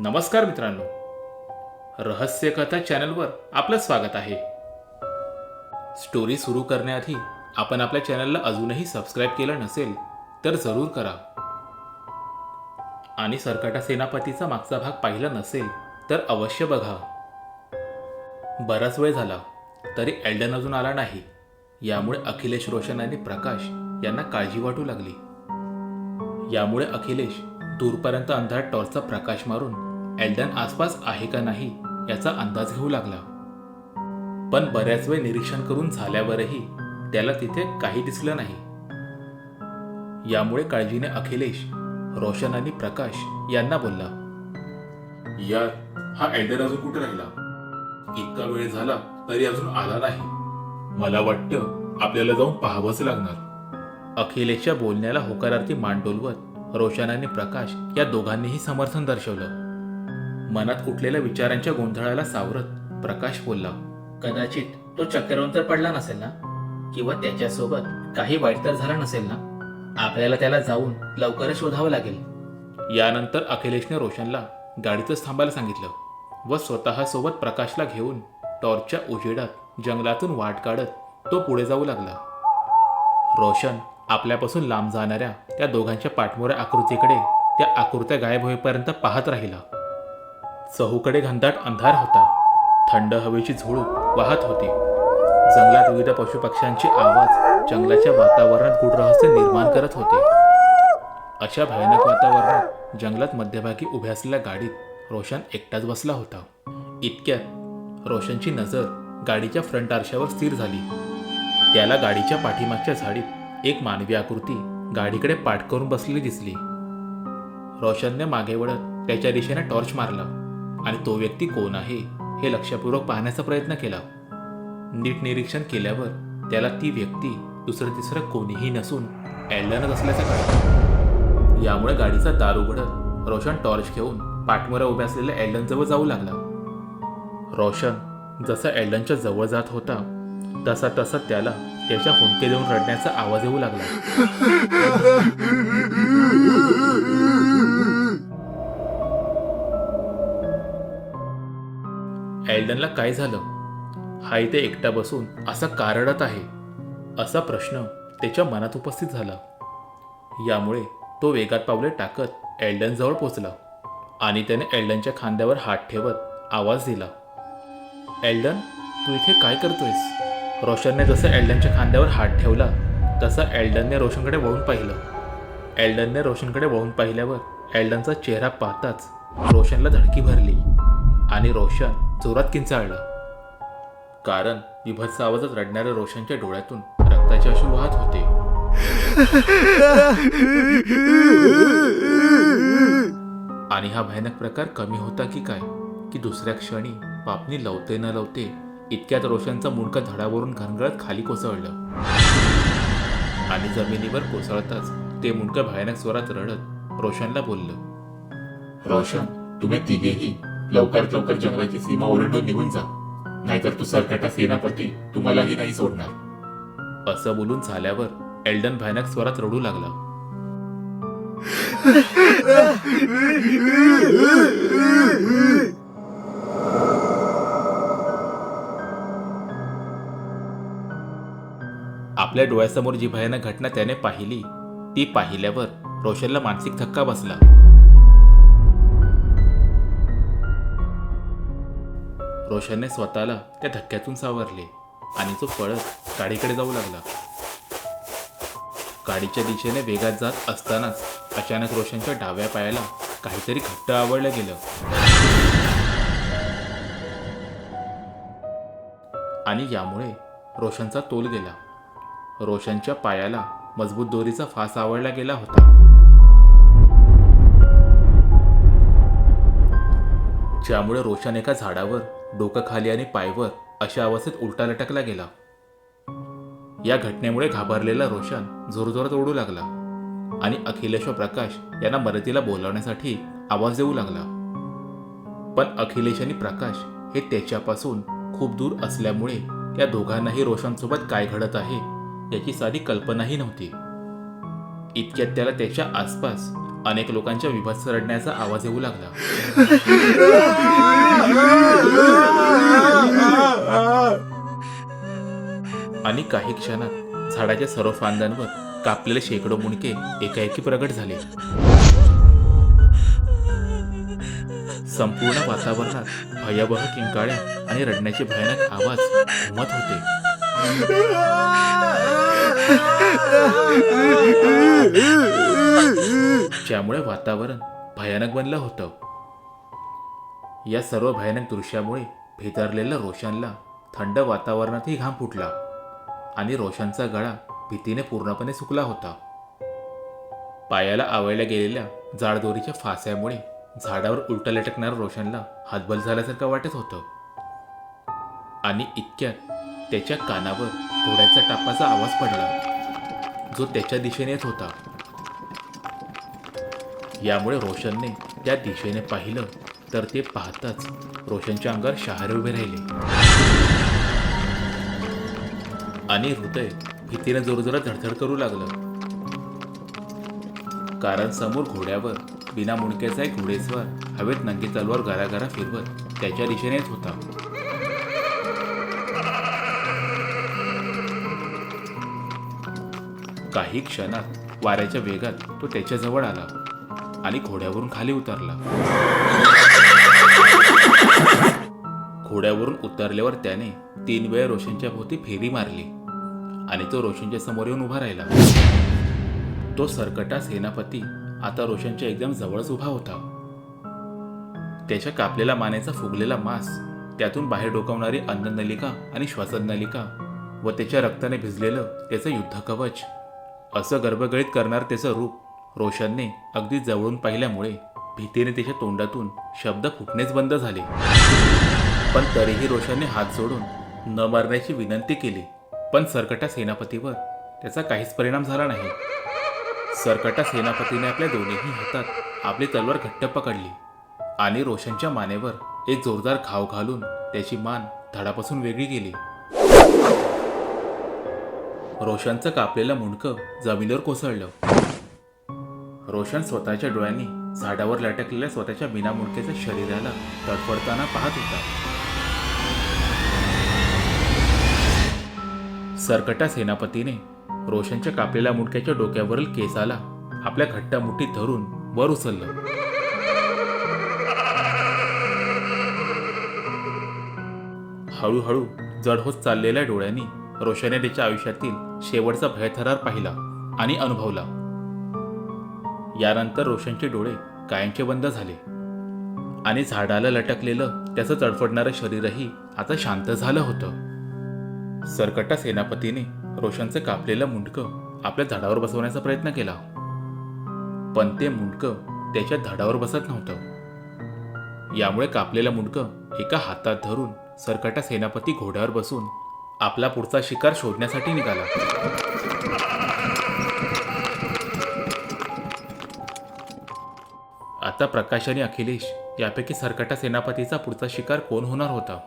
नमस्कार मित्रांनो. रहस्य कथा चॅनलवर आपलं स्वागत आहे. स्टोरी सुरू करण्याआधी आपण आपल्या चॅनलला अजूनही सबस्क्राईब केलं नसेल तर जरूर करा. आणि सरकाटा सेनापतीचा मागचा भाग पाहिला नसेल तर अवश्य बघा. बराच वेळ झाला तरी एल्डन अजून आला नाही यामुळे अखिलेश रोशन आणि प्रकाश यांना काळजी वाटू लागली. यामुळे अखिलेश दूरपर्यंत अंधारात टॉर्चचा प्रकाश मारून एल्डन आसपास आहे का नाही याचा अंदाज घेऊ लागला. पण बऱ्याच वेळ निरीक्षण करून झाल्यावरही त्याला तिथे काही दिसलं नाही. यामुळे काळजीने अखिलेश रोशन आणि प्रकाश यांना बोलला यार हा एल्डन अजून कुठे राहिला? इतका वेळ झाला तरी अजून आला नाही. मला वाटतं आपल्याला जाऊन पाहावंच लागणार. अखिलेशच्या बोलण्याला होकारार्थी मान डोलवत रोशन आणि प्रकाश या दोघांनीही समर्थन दर्शवलं. मनात उठलेल्या विचारांच्या गोंधळाला सावरत प्रकाश बोलला कदाचित तो चक्रावून तर पडला नसेल ना? किंवा त्याच्यासोबत काही वाईट तर झालं नसेल ना? आपल्याला त्याला जाऊन लवकरच शोधावं लागेल. यानंतर अखिलेशने रोशनला गाडीतच थांबायला सांगितलं व स्वतःसोबत प्रकाशला घेऊन टॉर्चच्या उजेडात जंगलातून वाट काढत तो पुढे जाऊ लागला. रोशन आपल्यापासून लांब जाणाऱ्या त्या दोघांच्या पाठमोऱ्या आकृतीकडे त्या आकृत्या गायब होईपर्यंत पाहत राहिला. चहूकडे घनदाट अंधार होता. थंड हवेची झुळूक वाहत होती. जंगलात विविध पशुपक्ष्यांचे आवाज जंगलाच्या वातावरणात गूढ रहस्य निर्माण करत होते. अशा भयानक वातावरणात जंगलात मध्यभागी उभ्या असलेल्या गाडीत रोशन एकटाच बसला होता. इतक्यात रोशनची नजर गाडीच्या फ्रंट आरशावर स्थिर झाली. त्याला गाडीच्या पाठीमागच्या झाडीत एक मानवी आकृती गाडीकडे पाठ करून बसलेली दिसली. रोशनने मागे वळत त्याच्या दिशेने टॉर्च मारला. आणि तो व्यक्ती कोण आहे हे लक्षपूर्वक पाहण्याचा प्रयत्न केला. नीट निरीक्षण केल्यावर त्याला ती व्यक्ती दुसरं तिसरं कोणीही नसून एल्डनच असल्याचं कळलं. यामुळे गाडीचा दार उघडत रोशन टॉर्च घेऊन पाठमोऱ्या उभ्या असलेल्या एल्डनजवळ जाऊ लागला. रोशन जसा एल्डनच्या जवळ जात होता तसा तसा त्याला त्याच्या हुंके देऊन रडण्याचा आवाज येऊ लागला. एल्डनला काय झालं? हा इथे एकटा बसून असा कारडत आहे. असा प्रश्न त्याच्या मनात उपस्थित झाला. यामुळे तो वेगात पावले टाकत एल्डनजवळ पोचला आणि त्याने एल्डनच्या खांद्यावर हात ठेवत आवाज दिला. एल्डन तू इथे काय करतोयस? रोशनने जसं एल्डनच्या खांद्यावर हात ठेवला तसा एल्डनने रोशनकडे वळून पाहिलं. एल्डनने रोशनकडे वळून पाहिल्यावर एल्डनचा चेहरा पाहताच रोशनला धडकी भरली आणि रोशन जोरात किंचाळलं. कारण विभत्स आवाजात रडणाऱ्या रोशनच्या डोळ्यातून रक्ताचे अश्रू वाहत होते. आणि हा भयानक प्रकार कमी होता की काय? की दुसऱ्या क्षणी पापणी लवते न लवते इतक्यात रोशनचा मुंडका धडावरून घनगळत खाली कोसळलं. आणि जमिनीवर कोसळताच ते मुंडकं भयानक स्वरात रडत रोशनला बोललं रोशन तुम्ही तिघेही लवकरात लवकर जंगलाची सीमा ओरडून निघून जा. नाहीतर तू सरकटा सेनापती तुम्हालाही नाही सोडणार. असं बोलून झाल्यावर एल्डन भयानक स्वरात रडू लागला. आपल्या डोळ्यासमोर जी भयानक घटना त्याने पाहिली ती पाहिल्यावर रोशनला मानसिक धक्का बसला. रोशनने स्वतःला त्या धक्क्यातून सावरले आणि तो पळत गाडीकडे जाऊ लागला. गाडीच्या दिशेने वेगात जात असतानाच अचानक रोशनच्या डाव्या पायाला काहीतरी घट्ट आवडलं गेलं. आणि यामुळे रोशनचा तोल गेला. रोशनच्या पायाला मजबूत दोरीचा फास आवडला गेला होता. ज्यामुळे रोशन एका झाडावर डोकं खाली आणि पायवर अशा अवस्थेत उलटा लटकला गेला. या घटनेमुळे घाबरलेला रोशन जोरजोरात ओढू लागला आणि अखिलेश व प्रकाश यांना मदतीला बोलावण्यासाठी आवाज देऊ लागला. पण अखिलेश आणि प्रकाश हे त्याच्यापासून खूप दूर असल्यामुळे त्या दोघांनाही रोशनसोबत काय घडत आहे याची साधी कल्पनाही नव्हती. इतक्यात त्याला त्याच्या आसपास अनेक लोकांच्या विभत्स रडण्याचा आवाज येऊ लागला. आणि काही क्षणात झाडाच्या सर्व फांद्यांवर कापलेले शेकडो मुंडके एकाएकी प्रगट झाले. संपूर्ण वातावरणात भयावह किंकाळ्या आणि रडण्याचे भयानक आवाज घुमत होते. ज्यामुळे वातावरण भयानक बनलं होतं. या सर्व भयानक दृश्यामुळे भेदरलेल्या रोशनला थंड वातावरणातही घाम फुटला आणि रोशनचा गळा भीतीने पूर्णपणे सुकला होता. पायाला आवळल्या गेलेल्या जाडदोरीच्या फास्यामुळे झाडावर उलट लटकणाऱ्या रोशनला हातबल झाल्यासारखं वाटत होतं. आणि इतक्यात त्याच्या कानावर घोड्याचा टापाचा आवाज पडला. जो त्याच्या दिशेने येत होता. यामुळे रोशनने त्या दिशेने पाहिलं तर ते पाहताच रोशनच्या अंगावर शहारे उभे राहिले. आणि हृदय भीतीने जोरजोरात धडधड करू लागलं. कारण समोर घोड्यावर बिना मुंडक्याचा एक घोडेस्वार हवेत नंगी तलवार गारागारा फिरवत त्याच्या दिशेने येत होता. काही क्षणात वाऱ्याच्या वेगात तो त्याच्याजवळ आला आणि घोड्यावरून खाली उतरला. घोड्यावरून उतरल्यावर त्याने तीन वेळा रोशनच्या भोवती फेरी मारली आणि तो रोशनच्या समोर येऊन उभा राहिला. तो सरकटा सेनापती आता रोशनच्या एकदम जवळच उभा होता. त्याच्या कापलेला मानेचा फुगलेला मांस त्यातून बाहेर डोकावणारी अन्ननलिका आणि श्वासनलिका व त्याच्या रक्ताने भिजलेलं त्याचं युद्ध कवच असं गर्भगळीत करणार त्याचं रूप रोशनने अगदी जवळून पाहिल्यामुळे भीतीने त्याच्या तोंडातून शब्द फुटणेच बंद झाले. पण तरीही रोशनने हात जोडून न मारण्याची विनंती केली. पण सरकटा सेनापतीवर त्याचा काहीच परिणाम झाला नाही. सरकटा सेनापतीने आपल्या दोन्हीही हातात आपली तलवार घट्ट पकडली आणि रोशनच्या मानेवर एक जोरदार घाव घालून त्याची मान धडापासून वेगळी गेली रोशनचं कापलेलं मुंडकं जमिनीवर कोसळलं. रोशन स्वतःच्या डोळ्यांनी झाडावर लटकलेल्या स्वतःच्या बिना मुंडकेच्या शरीराला तडफडताना पाहत होता. सरकटा सेनापतीने रोशनच्या कापलेल्या मुंडक्याच्या डोक्यावरील केसाला आपल्या घट्ट मुठीत धरून वर उचललं. हळूहळू जड होत चाललेल्या डोळ्यांनी रोशनने त्याच्या आयुष्यातील शेवटचा भयथरार पाहिला आणि अनुभवला. यानंतर रोशनचे डोळे कायमचे बंद झाले. आणि झाडाला लटकलेलं त्याचं तडफडणारं शरीरही आता शांत झालं होतं. सरकटा सेनापतीने रोशनचं कापलेलं मुंडकं आपल्या झाडावर बसवण्याचा प्रयत्न केला. पण ते मुंडकं त्याच्या झाडावर बसत नव्हतं. यामुळे कापलेलं मुंडकं एका हातात धरून सरकटा सेनापती घोड्यावर बसून आपला पुढचा शिकार शोधण्यासाठी निघाला. आता प्रकाश आणि अखिलेश यापैकी सरकटा सेनापतीचा पुढचा शिकार कोण होणार होता?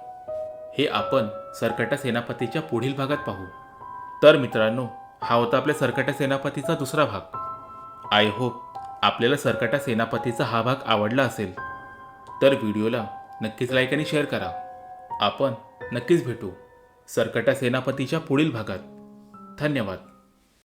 हे आपण सरकटा सेनापतीच्या पुढील भागात पाहू. तर मित्रांनो हा होता आपल्या सरकटा सेनापतीचा दुसरा भाग. आय होप आपल्याला सरकटा सेनापतीचा हा भाग आवडला असेल. तर व्हिडिओला नक्कीच लाईक आणि शेअर करा. आपण नक्कीच भेटू. सरकटा सेनापतीच्या पुढील भागात. धन्यवाद.